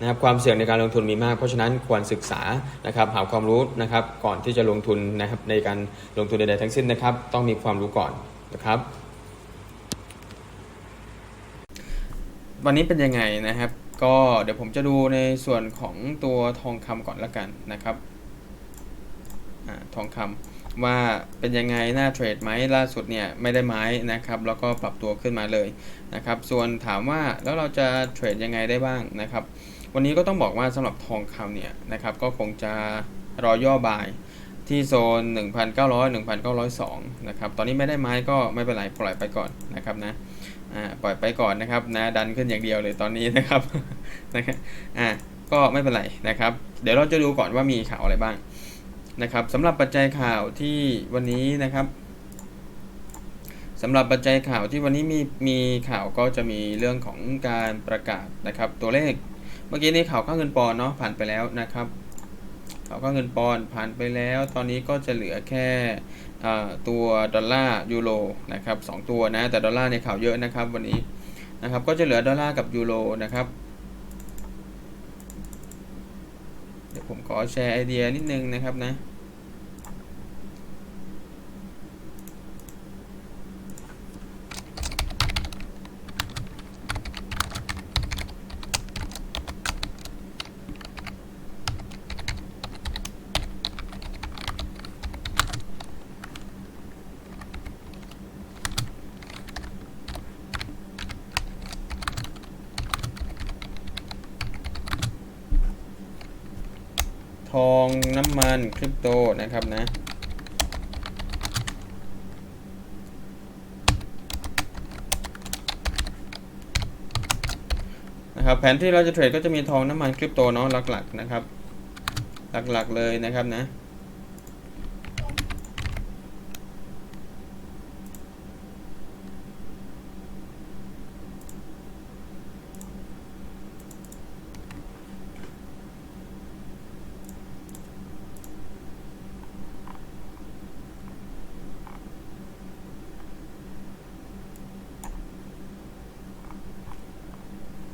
นะครับความเสี่ยงในการลงทุนมีมาก เพราะฉะนั้นควรศึกษานะครับหาความรู้นะครับก่อนที่จะลงทุนนะครับในการลงทุนใดๆทั้งสิ้นนะครับ ต้องมีความรู้ก่อนนะครับ วันนี้เป็นยังไงนะครับ ก็เดี๋ยวผมจะดูในส่วนของตัวทองคำก่อนละกันนะครับอทองคำว่าเป็นยังไงน่าเทรดไหมล่าสุดเนี่ยไม่ได้ไม้นะครับแล้วก็ปรับตัวขึ้นมาเลยนะครับ ส่วนถามว่าแล้วเราจะเทรดยังไงได้บ้างนะครับ วันนี้ก็ต้องบอกว่าสำหรับทองคำเนี่ยนะครับก็คงจะรอย่อบายที่โซน 1,900 1,902นะครับตอนนี้ไม่ได้ไม้ก็ไม่เป็นไรปล่อยไปก่อนนะครับนะปล่อยไปก่อนนะครับนะดันขึ้นอย่างเดียวเลยตอนนี้นะครับนะครับอ่าก็ไม่เป็นไรนะครับ เดี๋ยวเราจะดูก่อนว่ามีข่าวอะไรบ้างนะครับสำหรับปัจจัยข่าวที่วันนี้นะครับสำหรับปัจจัยข่าวที่วันนี้มีมีข่าวก็จะมีเรื่องของการประกาศนะครับตัวเลข เมื่อกี้นี้ข่าวค่าเงินปอนเนาะผ่านไปแล้วนะครับข่าวค่าเงินปอนผ่านไปแล้ว ตอนนี้ก็จะเหลือแค่ตัวดอลลาร์ยูโรนะครับสองตัวนะแต่ดอลลาร์ในข่าวเยอะนะครับวันนี้นะครับก็จะเหลือดอลลาร์กับยูโรนะครับเดี๋ยวผมขอแชร์ไอเดียนิดนึงนะครับนะ ทอง น้ำมันคริปโตนะครับนะนะครับแผนที่เราจะเทรดก็จะมีทองน้ำมันคริปโตเนาะหลักๆนะครับ หลักๆเลยนะครับนะ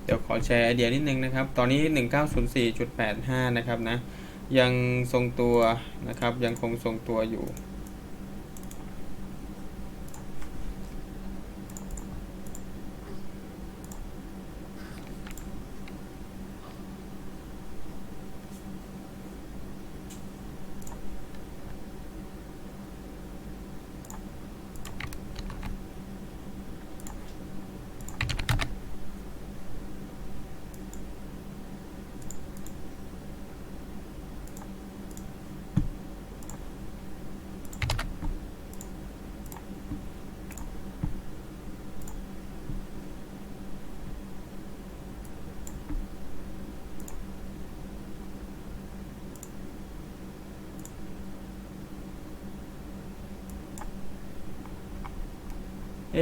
เดี๋ยวขอแชร์ไอเดียนิดนึงนะครับ ตอนนี้ 1904.85 นะครับนะ ยังทรงตัวนะครับ ยังคงทรงตัวอยู่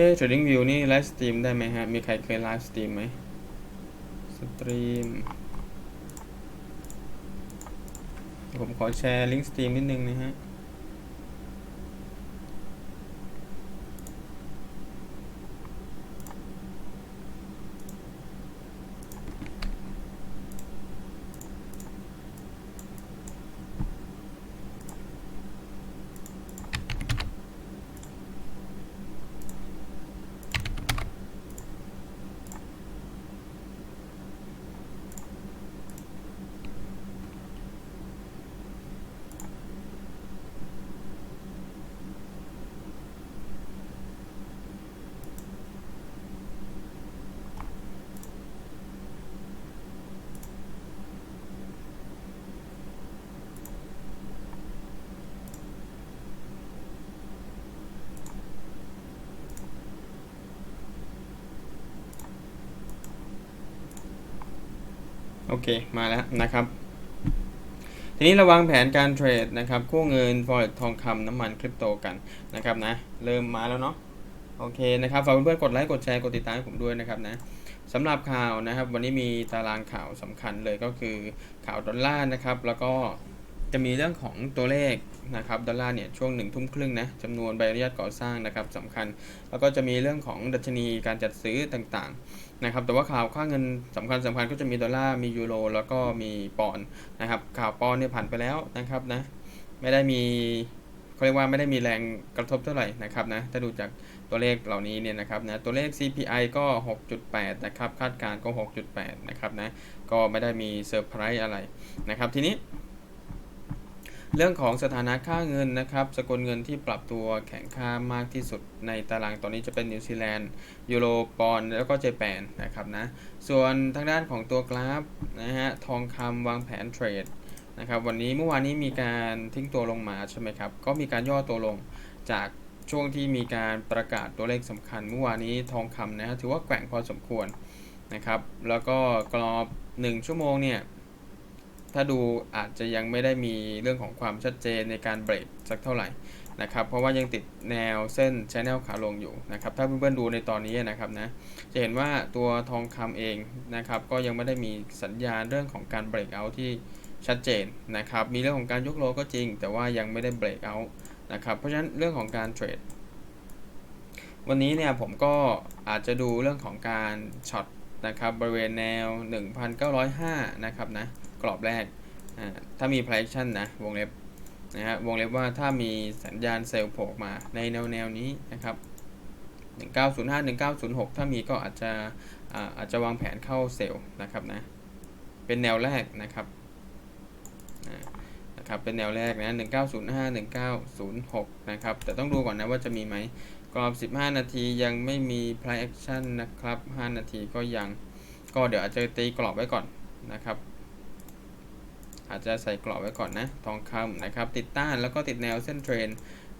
อ๊ะ Trading View นี่ไลฟ์สตรีมได้ไหมฮะ มีใครเคยไลฟ์สตรีมไหมสตรีม ผมขอแชร์ลิงก์สตรีมนิดนึงนะฮะ โอเค มาแล้วนะครับ ทีนี้เราวางแผนการเทรดนะครับคู่เงิน forex ทองคำน้ำมันคริปโตกันนะครับนะ เริ่มมาแล้วเนาะโอเคนะครับฝากเพื่อนๆกดไลค์กดแชร์กดติดตามให้ผมด้วยนะครับนะสำหรับข่าวนะครับ วันนี้มีตารางข่าวสำคัญเลยก็คือข่าวดอลลาร์นะครับ แล้วก็ จะมีเรื่องของตัวเลขนะครับดอลลาร์เนี่ยช่วงหนึ่งทุ่มครึ่งนะจำนวนใบอนุญาตก่อสร้างนะครับสำคัญ แล้วก็จะมีเรื่องของดัชนีการจัดซื้อต่างๆนะครับแต่ว่าข่าวค่าเงินสำคัญสำคัญก็จะมีดอลลาร์มียูโรแล้วก็มีปอนด์นะครับข่าวปอนด์เนี่ยผ่านไปแล้วนะครับนะไม่ได้มีเขาเรียกว่าไม่ได้มีแรงกระทบเท่าไหร่นะครับนะถ้าดูจากตัวเลขเหล่านี้เนี่ยนะครับนะตัวเลข CPI ก็ 6.8 นะครับคาดการณ์ก็ 6.8 นะครับนะก็ไม่ได้มีเซอร์ไพรส์อะไรนะครับทีนี้ เรื่องของสถานะค่าเงินนะครับ สกุลเงินที่ปรับตัวแข็งค่ามากที่สุดในตารางตอนนี้จะเป็นนิวซีแลนด์ยูโรปอนแล้วก็เจแปนนะครับนะ ส่วนทางด้านของตัวกราฟนะฮะทองคำวางแผนเทรดนะครับวันนี้เมื่อวานนี้มีการทิ้งตัวลงมาใช่ไหมครับ ก็มีการย่อตัวลงจากช่วงที่มีการประกาศตัวเลขสำคัญเมื่อวานนี้ทองคำนะฮะถือว่าแกว่งพอสมควรนะครับ แล้วก็กรอบ 1 ชั่วโมงเนี่ย ถ้าดูอาจจะยังไม่ได้มีเรื่องของความชัดเจนในการเบรกสักเท่าไหร่นะครับ เพราะว่ายังติดแนวเส้น Channel ขาลงอยู่นะครับ ถ้าเพื่อนๆดูในตอนนี้นะครับนะ จะเห็นว่าตัวทองคำเองนะครับ ก็ยังไม่ได้มีสัญญาณเรื่องของการเบรกเอาที่ชัดเจนนะครับ มีเรื่องของการยกโลก็จริง แต่ว่ายังไม่ได้เบรกเอานะครับ เพราะฉะนั้นเรื่องของการเทรดวันนี้เนี่ยผมก็อาจจะดูเรื่องของการช็อต นะครับบริเวณแนว 1,905 นะครับนะกรอบแรกถ้ามี price action นะวงเล็บนะฮะวงเล็บว่าถ้ามีสัญญาณเซลล์โผล่มาในแนวแนวนี้นะครับ 1905 1906 ถ้ามีก็อาจจะอาอาจจะวางแผนเข้าเซลล์นะครับนะเป็นแนวแรกนะครับนะครับเป็นแนวแรกนะ 1905 1906 นะครับแต่ต้องดูก่อนนะว่าจะมีไหม กรอบ 15 นาทียังไม่มี price action นะครับ 5 นาทีก็ยัง ก็เดี๋ยวอาจจะตีกรอบไว้ก่อนนะครับ อาจจะใส่กรอบไว้ก่อนนะ ทองคำนะครับ ติดต้านแล้วก็ติดแนวเส้นเทรน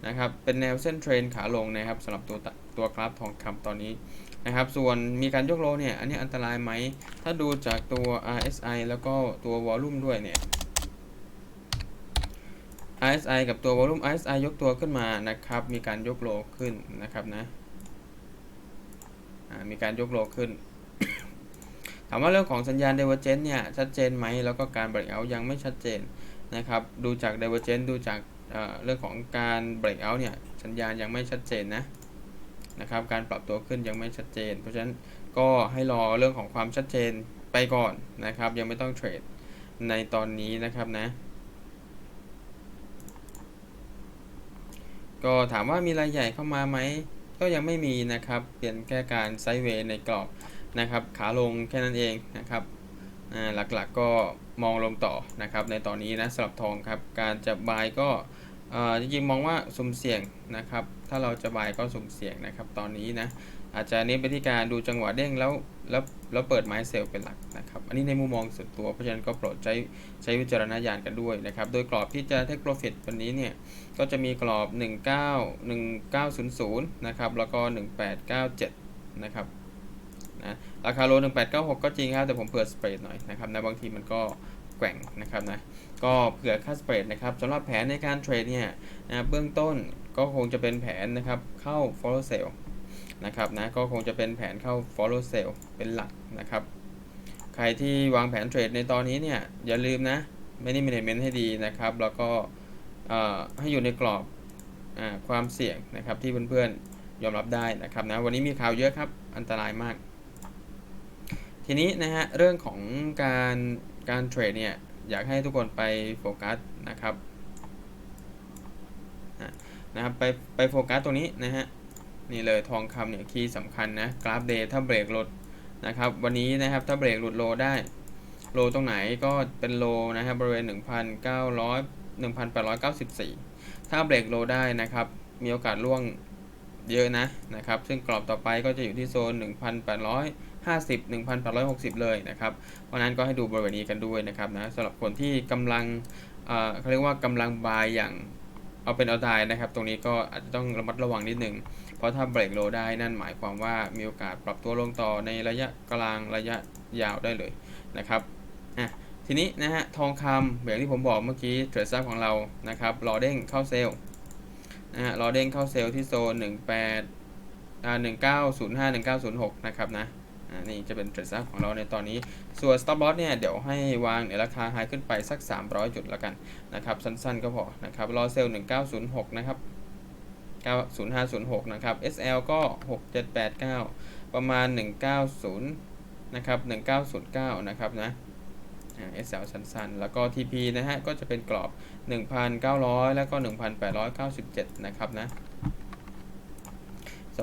นะครับ เป็นแนวเส้นเทรนขาลงนะครับสำหรับตัวตัวกราฟทองคำตอนนี้นะครับ ส่วนมีการยกโลเนี่ย อันนี้อันตรายไหม ถ้าดูจากตัว RSI แล้วก็ตัววอลลุ่มด้วยเนี่ย RSI กับตัววอลลุ่ม RSI ยกตัวขึ้นมานะครับ มีการยกโลขึ้นนะครับนะมีการยกโลขึ้น ถามว่าเรื่องของสัญญาณ Divergence เนี่ย ชัดเจนไหม แล้วก็การ Breakout ยังไม่ชัดเจนนะครับ ดูจาก Divergence ดูจากเเรื่องของการ Breakout เนี่ย สัญญาณยังไม่ชัดเจนนะนะครับ การปรับตัวขึ้นยังไม่ชัดเจน เพราะฉะนั้นก็ให้รอเรื่องของความชัดเจนไปก่อนนะครับ ยังไม่ต้องเทรดในตอนนี้นะครับนะ ก็ถามว่ามีรายใหญ่เข้ามาไหม ก็ยังไม่มีนะครับ เปลี่ยนแค่การไซด์เวย์ในกรอบนะครับ ขาลงแค่นั้นเองนะครับหลักๆกก็มองลงต่อนะครับ ในตอนนี้นะสำหรับทองครับ การจะบายก็จริงๆมองว่าสุ่มเสี่ยงนะครับ ถ้าเราจะบายก็สุ่มเสี่ยงนะครับ ตอนนี้นะ อาจจะเน้นไปที่การดูจังหวะเด้งแล้วแล้วแล้วเปิดไม้เซลล์เป็นหลักนะครับ อันนี้ในมุมมองส่วนตัว เพราะฉะนั้นก็โปรดใช้ใช้วิจารณญาณกันด้วยนะครับ โดยกรอบที่จะ take profit วันนี้เนี่ยก็จะมีกรอบ 19 1900 นะครับ แล้วก็ 1897 นะครับนะราคาโล 1896 ก็จริงครับ แต่ผมเผื่อสเปรดหน่อยนะครับนะบางทีมันก็แกว่งนะครับนะก็เผื่อค่าสเปรดนะครับสำหรับแผนในการเทรดเนี่ยนะเบื้องต้นก็คงจะเป็นแผนนะครับเข้า follow sell นะครับนะก็คงจะเป็นแผนเข้า follow sell เป็นหลักนะครับ ใครที่วางแผนเทรดในตอนนี้เนี่ย อย่าลืมนะไม่ได้ management ให้ดีนะครับ แล้วก็ให้อยู่ในกรอบอความเสี่ยงนะครับที่เพื่อนๆยอมรับได้นะครับนะวันนี้มีข่าวเยอะครับอันตรายมาก ทีนี้นะฮะเรื่องของการการเทรดเนี่ยอยากให้ทุกคนไปโฟกัสนะครับนะครับไปไปโฟกัสตรงนี้นะฮะ นี่เลยทองคำเนี่ยคีย์สำคัญนะกราฟเดย์ถ้าเบรกหลุดนะครับวันนี้นะครับถ้าเบรกหลุดโลได้โลตรงไหนก็เป็นโลนะครับบริเวณ 1,900 1,894 ถ้าเบรกโลได้นะครับมีโอกาสล่วงเยอะนะนะครับซึ่งกรอบต่อไปก็จะอยู่ที่โซน 1,850 1,860 เลยนะครับเพราะนั้นก็ให้ดูบริเวณนี้กันด้วยนะครับนะสำหรับคนที่กำลังเขาเรียกว่ากำลังบายอย่าง เอาเป็นเอาตายนะครับ ตรงนี้ก็อาจจะต้องระมัดระวังนิดนึง เพราะถ้าเบรกโลได้นั่นหมายความว่ามีโอกาสปรับตัวลงต่อในระยะกลางระยะยาวได้เลยนะครับอะทีนี้นะฮะทองคำอย่างที่ผมบอกเมื่อกี้เทรดซับของเรานะครับรอเด้งเข้าเซลล์นะฮะรอเด้งเข้าเซลล์ที่โซน 18อ่า1905 1906 นะครับนะ อ่านี่จะเป็นเทรดซับของเราในตอนนี้ ส่วน stop loss เนี่ยเดี๋ยวให้วางในราคาไฮขึ้นไปสัก 300 จุดแล้วกันนะครับสั้นๆก็พอนะครับรอเซลล์1906 นะครับ 90506 นะครับ SL ก็ 6789 ประมาณ 190 นะครับ 1909 นะครับนะ SL สั้นๆ แล้วก็ TP นะฮะ ก็จะเป็นกรอบ 1,900 แล้วก็ 1,897 นะครับนะ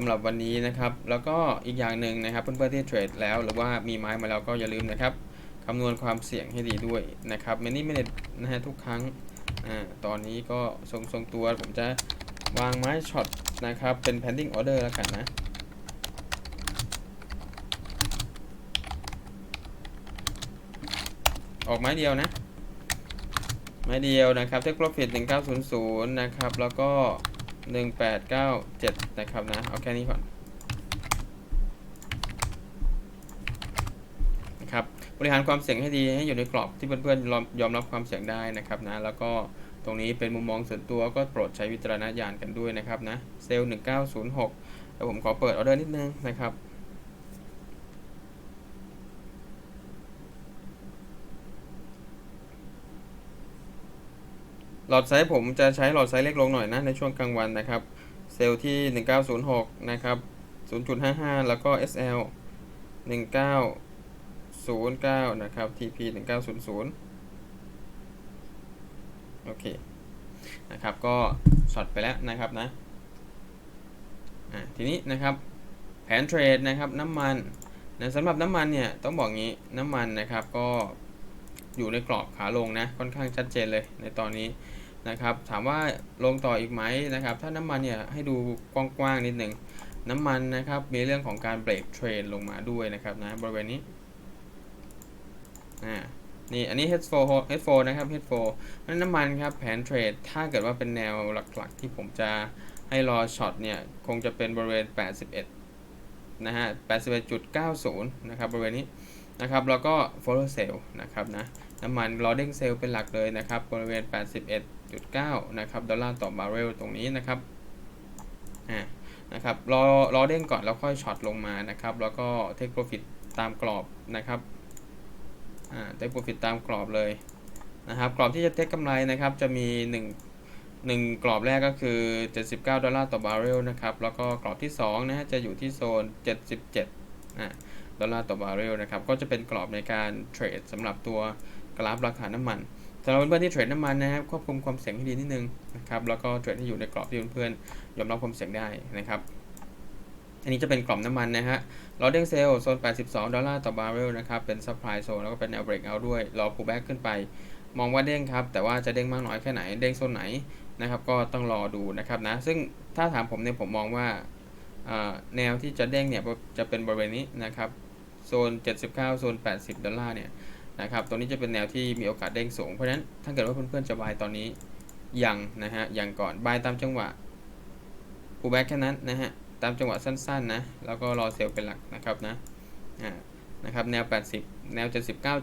สำหรับวันนี้นะครับ แล้วก็อีกอย่างหนึ่งนะครับ เพื่อนๆที่เทรดแล้ว หรือว่ามีไม้มาแล้วก็อย่าลืมนะครับคำนวณความเสี่ยงให้ดีด้วยนะครับมินิมินินะฮะทุกครั้งอ่าตอนนี้ก็ทรงทรงตัวผมจะวางไม้ช็อตนะครับ เป็น pending order แล้วกันนะ ออกไม้เดียวนะ ไม้เดียวนะครับ take profit 1900 นะครับ แล้วก็ 1897นะครับนะ เอาแค่นี้ก่อนนะครับบริหารความเสี่ยงให้ดีให้อยู่ในกรอบที่เพื่อนๆยอมรับความเสี่ยงได้นะครับนะ แล้วก็ตรงนี้เป็นมุมมองส่วนตัวก็โปรดใช้วิจารณญาณกันด้วยนะครับนะเซลล์1906แล้วผมขอเปิดออเดอร์นิดนึงนะครับ หลอดไซส์ผมจะใช้หลอดไซส์เล็กลงหน่อยนะในช่วงกลางวันนะครับ เซลล์ที่ 1906 นะครับ 0.55 แล้วก็ SL 1909 นะครับ TP 1900 โอเค นะครับ ก็ช็อตไปแล้วนะครับนะทีนี้นะครับแผนเทรดนะครับน้ำมันนะสำหรับน้ำมันเนี่ยต้องบอกงี้น้ำมันนะครับก็อยู่ในกรอบขาลงนะค่อนข้างชัดเจนเลยในตอนนี้ นะครับถามว่าลงต่ออีกไหมนะครับถ้าน้ำมันเนี่ยให้ดูกว้างๆนิดหนึ่งน้ำมันนะครับมีเรื่องของการเบรกเทรนลงมาด้วยนะครับนะบริเวณนี้อ่านี่อันนี้ H4 H4 นะครับ H4 นั่นน้ำมันครับแผนเทรด ถ้าเกิดว่าเป็นแนวหลักๆ ที่ผมจะให้รอช็อตเนี่ย คงจะเป็นบริเวณ 81 นะฮะ 81.90 นะครับ บริเวณนี้นะครับ แล้วก็ follow sell นะครับนะ น้ำมันรอเด้งเซลล์เป็นหลักเลยนะครับ บริเวณ 1.9 นะครับ ดอลลาร์ต่อบาร์เรลตรงนี้นะครับอ่านะครับรอรอเด้งก่อนแล้วค่อยช็อตลงมานะครับ แล้วก็ take profit ตามกรอบนะครับอ่า take profit ตามกรอบเลยนะครับกรอบที่จะเทคกำไรนะครับจะมี 1 1 กรอบแรกก็คือ 79 ดอลลาร์ต่อบาร์เรลนะครับแล้วก็กรอบที่2นะฮะจะอยู่ที่โซน 77อ่าดอลลาร์ต่อบาร์เรลนะครับก็จะเป็นกรอบในการเทรดสำหรับตัวกราฟราคาน้ำมันำหรับเพื่อนๆที่เทรดน้ำมันนะครับควบคุมความเสี่ยงให้ดีนิดนึงนะครับแล้วก็เทรดให้อยู่ในกรอบที่เพื่อนๆยอมรับความเสี่ยงได้นะครับอันนี้จะเป็นกรอบน้ำมันนะฮะรอเด้งเซลล์โซน 82 ดอลลาร์ต่อบาร์เรลนะครับเป็นซัพพลายโซนแล้วก็เป็นแนวเบรกเอาด้วย รอ pullback ขึ้นไป มองว่าเด้งครับ แต่ว่าจะเด้งมากน้อยแค่ไหน เด้งโซนไหนนะครับก็ต้องรอดูนะครับนะ ซึ่งถ้าถามผมเนี่ยผมมองว่าอ่าแนวที่จะเด้งเนี่ยจะเป็นบริเวณนี้นะครับโซน 79 โซน 80 ดอลลาร์เนี่ย นะครับตัวนี้จะเป็นแนวที่มีโอกาสเด้งสูง เพราะฉะนั้นถ้าเกิดว่าเพื่อนๆจะบายตอนนี้ยังนะฮะยังก่อนบายตามจังหวะ pullback แค่นั้นนะฮะตามจังหวะสั้นๆนะแล้วก็รอเซลล์เป็นหลักนะครับนะอ่านะครับแนว 80 แนว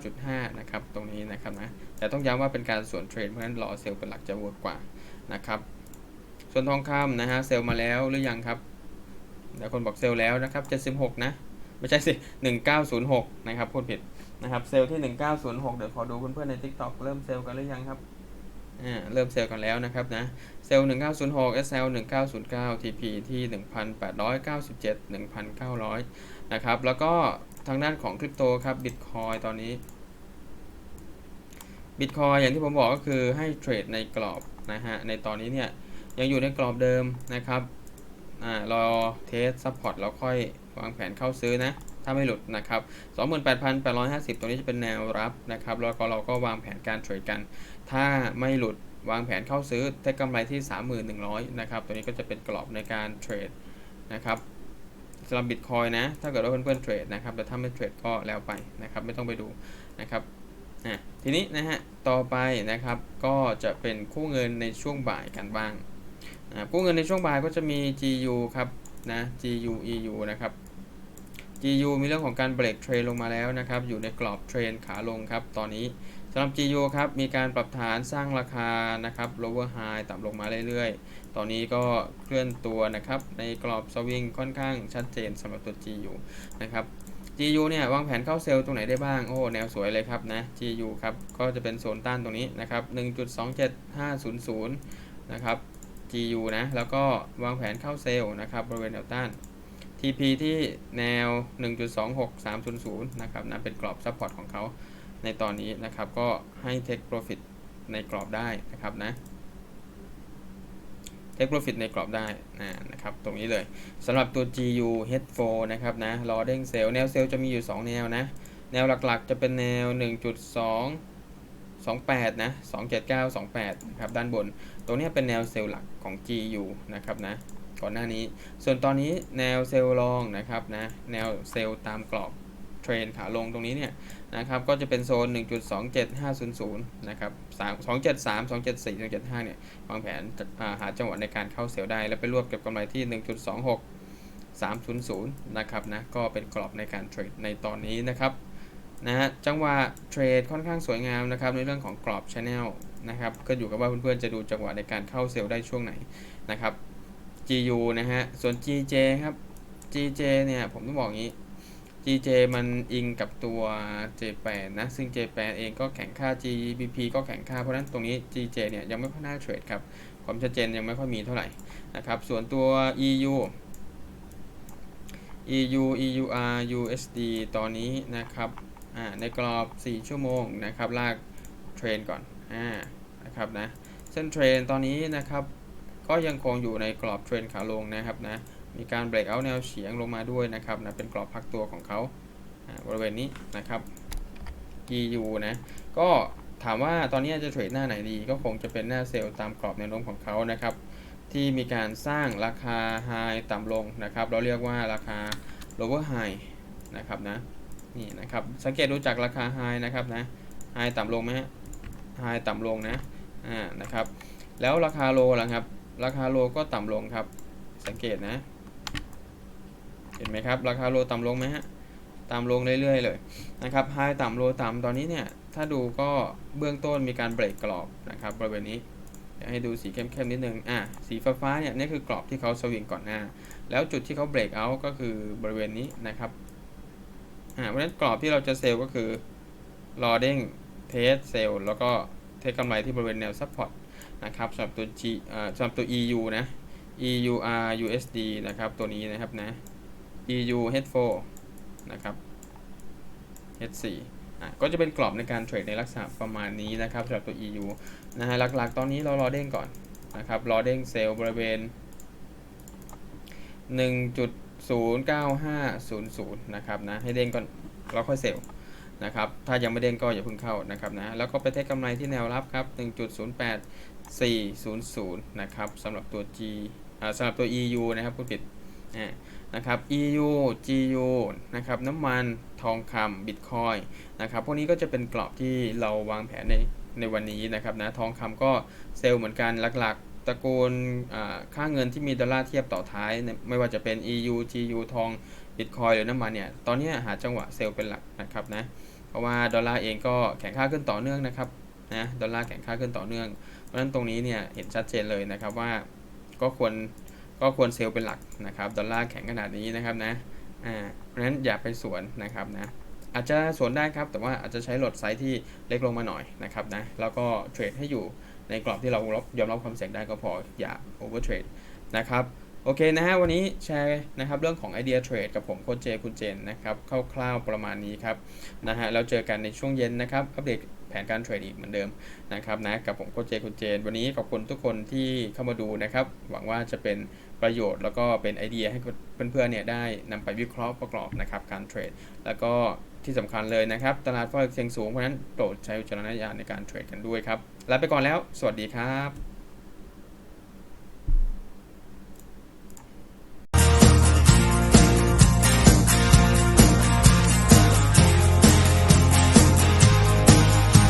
79.5 นะครับตรงนี้นะครับนะแต่ต้องย้ำว่าเป็นการสวนเทรดเพราะฉะนั้นรอเซลล์เป็นหลักจะเวิร์กกว่านะครับส่วนทองคำนะฮะเซลล์มาแล้วหรือยังครับเดี๋ยคนบอกเซลล์แล้วนะครับ 76 นะ ไม่ใช่สิ 1906 นะครับพูดผิด นะครับเซลล์ที่ 1906 เดี๋ยวขอดูเพื่อนๆใน TikTok เริ่มเซลล์กันหรือยังครับอ่าเริ่มเซลล์กันแล้วนะครับนะเซลล์ 1906 SL 1909 TP ที่ 1,897 1,900 นะครับแล้วก็ทางด้านของคริปโตครับ Bitcoin ตอนนี้ Bitcoin อย่างที่ผมบอกก็คือให้เทรดในกรอบนะฮะในตอนนี้เนี่ยยังอยู่ในกรอบเดิมนะครับอ่ารอเทสซัพพอร์ตแล้วค่อยวางแผนเข้าซื้อนะ ถ้าไม่หลุดนะครับ 28,850 ตัวนี้จะเป็นแนวรับนะครับ แล้วก็เราก็วางแผนการเทรดกัน ถ้าไม่หลุดวางแผนเข้าซื้อได้กำไรที่ 3,100 นะครับ ตัวนี้ก็จะเป็นกรอบในการเทรดนะครับสำหรับบิตคอยนะ ถ้าเกิดว่าเพื่อนๆเทรดนะครับ แต่ถ้าไม่เทรดก็แล้วไปนะครับ ไม่ต้องไปดูนะครับทีนี้นะฮะ ต่อไปนะครับก็จะเป็นคู่เงินในช่วงบ่ายกันบ้างคู่เงินในช่วงบ่ายก็จะมี GU ครับนะ GU EU นะครับ GU มีเรื่องของการเบรกเทรนลงมาแล้วนะครับ อยู่ในกรอบเทรนขาลงครับ ตอนนี้สำหรับ GU ครับ มีการปรับฐานสร้างราคานะครับ lower high ต่ำลงมาเรื่อยๆ ตอนนี้ก็เคลื่อนตัวนะครับ ในกรอบสวิงค่อนข้างชัดเจนสำหรับตัว GU นะครับ GU เนี่ยวางแผนเข้าเซลล์ตรงไหนได้บ้าง โอ้แนวสวยเลยครับนะ GU ครับ ก็จะเป็นโซนต้านตรงนี้นะครับ 1.27500 นะครับ GU นะ แล้วก็วางแผนเข้าเซลล์นะครับ บริเวณแนวต้าน TP ที่แนว 1.26300 นะครับนะเป็นกรอบซัพพอร์ตของเขาในตอนนี้นะครับ ก็ให้ take profit ในกรอบได้นะครับนะ take profit ในกรอบได้นะนะครับ ตรงนี้เลยสำหรับตัว GU H4 นะครับนะรอเด้งเซลแนวเซลจะมีอยู่ 2 แนวนะ แนวหลักๆจะเป็นแนว 1.2 28 นะ 279 28 นะครับ ด้านบน ตรงนี้เป็นแนวเซลล์หลักของ GU นะครับนะ ก่อนหน้านี้ ส่วนตอนนี้แนวเซลล์รองนะครับนะแนวเซลล์ตามกรอบเทรนขาลงตรงนี้เนี่ยนะครับก็จะเป็นโซน 1.27500 นะครับ 273 274 275 เนี่ยวางแผนาหาจังหวะในการเข้าเซลล์ได้ แล้วไปรวบเก็บกำไรที่ 1.26 300 นะครับนะก็เป็นกรอบในการเทรดในตอนนี้นะครับนะฮะจังหวะเทรดค่อนข้างสวยงามนะครับในเรื่องของกรอบช anel นะครับก็อยู่กับว่าเพื่อนๆจะดูจังหวะในการเข้าเซลล์ได้ช่วงไหนนะครับ GU นะฮะ ส่วน GJ ครับ GJ เนี่ย ผมต้องบอกงี้ GJ มันอิงกับตัว J8 นะ ซึ่ง J8 เองก็แข่งค่า GBP ก็แข่งค่า เพราะฉะนั้นตรงนี้ GJ เนี่ย ยังไม่ค่อยน่าเทรดครับ ความชัดเจนยังไม่ค่อยมีเท่าไหร่นะครับ ส่วนตัว EU EU EUR USD ตอนนี้นะครับอ่าในกรอบ 4 ชั่วโมงนะครับ ลากเทรนก่อน อ่า นะครับนะ เส้นเทรนตอนนี้นะครับ ก็ยังคงอยู่ในกรอบเทรนขาลงนะครับนะ มีการเบรกเอาแนวเฉียงลงมาด้วยนะครับนะ เป็นกรอบพักตัวของเขาบริเวณนี้นะครับ EU นะ ก็ถามว่าตอนนี้จะเทรดหน้าไหนดี ก็คงจะเป็นหน้าเซลล์ตามกรอบแนวโน้มของเขานะครับ ที่มีการสร้างราคา High ต่ำลงนะครับ เราเรียกว่าราคา lower high นะครับนะ นี่นะครับ สังเกตดูจากราคา High นะครับนะ High ต่ำลงไหมฮะ High ต่ำลงนะ อ่า นะครับ แล้วราคาโลล่ะครับ ราคาโลก็ต่ำลงครับ สังเกตนะ เห็นไหมครับ ราคาโลต่ำลงไหมฮะ ต่ำลงเรื่อยๆเลยนะครับ High ต่ำโลต่ำตอนนี้เนี่ย ถ้าดูก็เบื้องต้นมีการเบรกกรอบนะครับบริเวณนี้เดี๋ยวให้ดูสีเข้มๆนิดนึง อะ สีฟ้าๆเนี่ยนี่คือกรอบที่เขาสวิงก่อนหน้า แล้วจุดที่เขาเบรกเอาท์ก็คือบริเวณนี้นะครับ อ่าเพราะฉะนั้นกรอบที่เราจะเซลล์ก็คือรอเด้งเทสเซลล์แล้วก็เทคกำไรที่บริเวณแนวซัพพอร์ต นะครับสำหรับตัว G อ่าสำหรับตัว EU นะ EUR USD นะครับ ตัวนี้นะครับนะ EU H4 นะครับ H4 อะก็จะเป็นกรอบในการเทรดในลักษณะประมาณนี้นะครับสำหรับตัว EU นะฮะหลักๆ ตอนนี้เรารอเด้งก่อนนะครับรอเด้งเซลล์บริเวณ 1.09500 นะครับนะให้เด้งก่อนแล้วค่อยเซลล์นะครับ ถ้ายังไม่เด้งก็อย่าเพิ่งเข้านะครับนะ แล้วก็ไปเทคกำไรที่แนวรับครับ 400 นะครับสำหรับตัว G สำหรับตัว EU นะครับผู้ผิดนะครับ EU GU นะครับน้ำมันทองคำบิตคอยนะครับพวกนี้ก็จะเป็นกรอบที่เราวางแผนในในวันนี้นะครับนะทองคำก็เซลล์เหมือนกันหลักๆตระกูลค่าเงินที่มีดอลลาร์เทียบต่อท้าย ไม่ว่าจะเป็น EU GU ทองบิตคอยหรือน้ำมันเนี่ยตอนนี้หาจังหวะเซลล์เป็นหลักนะครับนะเพราะว่าดอลลาร์เองก็แข็งค่าขึ้นต่อเนื่องนะครับนะดอลลาร์แข็งค่าขึ้นต่อเนื่อง ราะฉะนั้นตรงนี้เนี่ยเห็นชัดเจนเลยนะครับว่าก็ควรก็ควรเซลล์เป็นหลักนะครับดอลลาร์แข็งขนาดนี้นะครับนะอ่าเพราะฉะนั้นอย่าไปสวนนะครับนะอาจจะสวนได้ครับแต่ว่าอาจจะใช้โหลดไซส์ที่เล็กลงมาหน่อยนะครับนะแล้วก็เทรดให้อยู่ในกรอบที่เรายอมรับความเสี่ยงได้ก็พออย่าโอเวอร์เทรดนะครับโอเคนะฮะวันนี้แชร์นะครับเรื่องของไอเดียเทรดกับผมโค้ชเจคุณเจนนะครับคร่าวๆประมาณนี้ครับนะฮะเราเจอกันในช่วงเย็นนะครับอัปเดต นการเทรดอีกเหมือนเดิมนะครับนะกับผมโคชเจคุณเจน วันนี้ขอบคุณทุกคนที่เข้ามาดูนะครับ หวังว่าจะเป็นประโยชน์แล้วก็เป็นไอเดียให้เพื่อนๆเนี่ยได้นำไปวิเคราะห์ประกอบนะครับการเทรด แล้วก็ที่สำคัญเลยนะครับ ตลาดฟอเร็กซ์เสี่ยงสูงเพราะฉะนั้นโปรดใช้วิจารณญาณในการเทรดกันด้วยครับลาไปก่อนแล้ว สวัสดีครับ